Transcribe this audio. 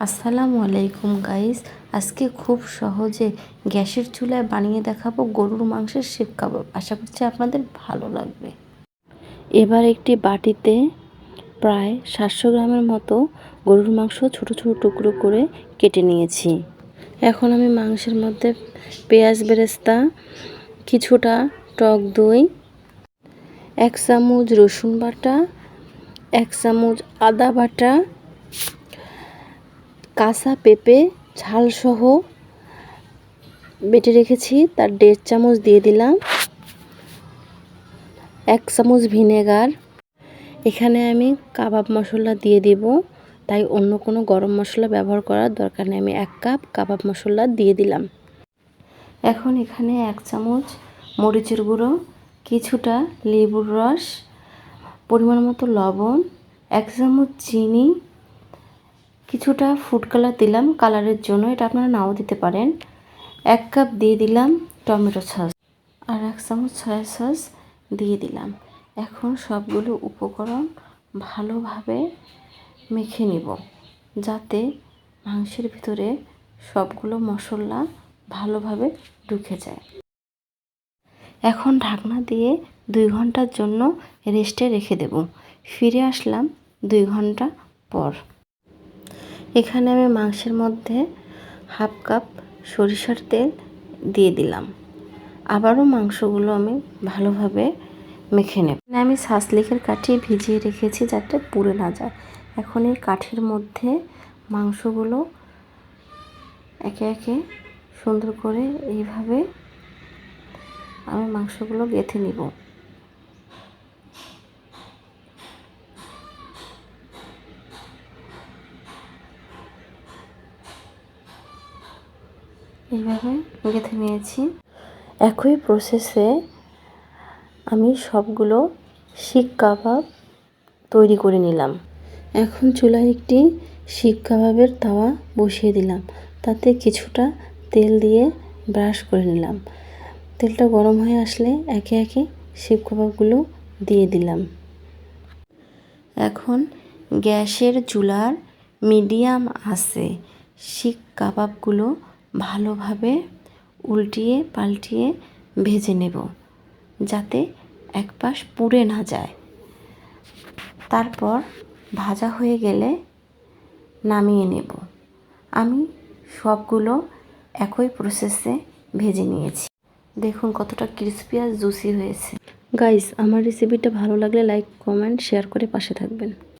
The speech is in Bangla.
আসসালামু আলাইকুম গাইস আজকে খুব সহজে গ্যাসের চুলায় বানিয়ে দেখাবো গরুর মাংসের শিক কাবাব। আশা করছি আপনাদের ভালো লাগবে। এবার একটি বাটিতে প্রায় সাতশো গ্রামের মতো গরুর মাংস ছোট ছোট টুকরো করে কেটে নিয়েছি। এখন আমি মাংসের মধ্যে পেঁয়াজ বেরেস্তা, কিছুটা টক দই, এক চামচ রসুন বাটা, এক চামচ আদা বাটা কাঁচা পেঁপে, ঝালসহ বেটে রেখেছি। তার দেড় চামচ দিয়ে দিলাম। এক চামচ ভিনেগার। এখানে আমি কাবাব মশলা দিয়ে দেব। তাই অন্য কোনো গরম মশলা ব্যবহার করার দরকার নেই। আমি এক কাপ কাবাব মশলা দিয়ে দিলাম। এখন এখানে এক চামচ মরিচের গুঁড়ো, কিছুটা লেবুর রস, পরিমাণ মতো লবণ, এক চামচ চিনি কিছুটা ফুড কালার দিলাম কালারের জন্য। এটা আপনারা নাও দিতে পারেন। এক কাপ দিয়ে দিলাম টমেটো সস আর এক চামচ সয়া সস দিয়ে দিলাম। এখন সবগুলো উপকরণ ভালোভাবে মেখে নিব, যাতে মাংসের ভিতরে সবগুলো মশলা ভালোভাবে ঢুকে যায়। এখন ঢাকনা দিয়ে দুই ঘণ্টার জন্য রেস্টে রেখে দেব। ফিরে আসলাম দুই ঘণ্টা পর। এখানে আমি মাংসের মধ্যে হাফ কাপ সরিষার তেল দিয়ে দিলাম। আবারও মাংসগুলো আমি ভালোভাবে মেখে নেব। আমি সাসলিকের কাঠি ভিজিয়ে রেখেছি যাতে পুড়ে না যায়। এখন এই কাঠের মধ্যে মাংসগুলো একে একে সুন্দর করে এইভাবে আমি মাংসগুলো গেঁথে নিব। এইভাবে গেঁথে নিয়েছি। একই প্রসেসে আমি সবগুলো শিক কাবাব তৈরি করে নিলাম। এখন চুলায় একটি শিক কাবাবের তাওয়া বসিয়ে দিলাম। তাতে কিছুটা তেল দিয়ে ব্রাশ করে নিলাম। তেলটা গরম হয়ে আসলে একে একে শিক কাবাবগুলো দিয়ে দিলাম। এখন গ্যাসের চুলার মিডিয়াম আছে। শিক কাবাবগুলো ভালোভাবে উল্টিয়ে পাল্টিয়ে ভেজে নেব, যাতে এক পাশ পুড়ে না যায়। তারপর ভাজা হয়ে গেলে নামিয়ে নেব। আমি সবগুলো একই প্রসেসে ভেজে নিয়েছি। দেখুন কতটা ক্রিস্পি আর জুসি হয়েছে। গাইস আমার রেসিপিটা ভালো লাগলে লাইক কমেন্ট শেয়ার করে পাশে থাকবেন।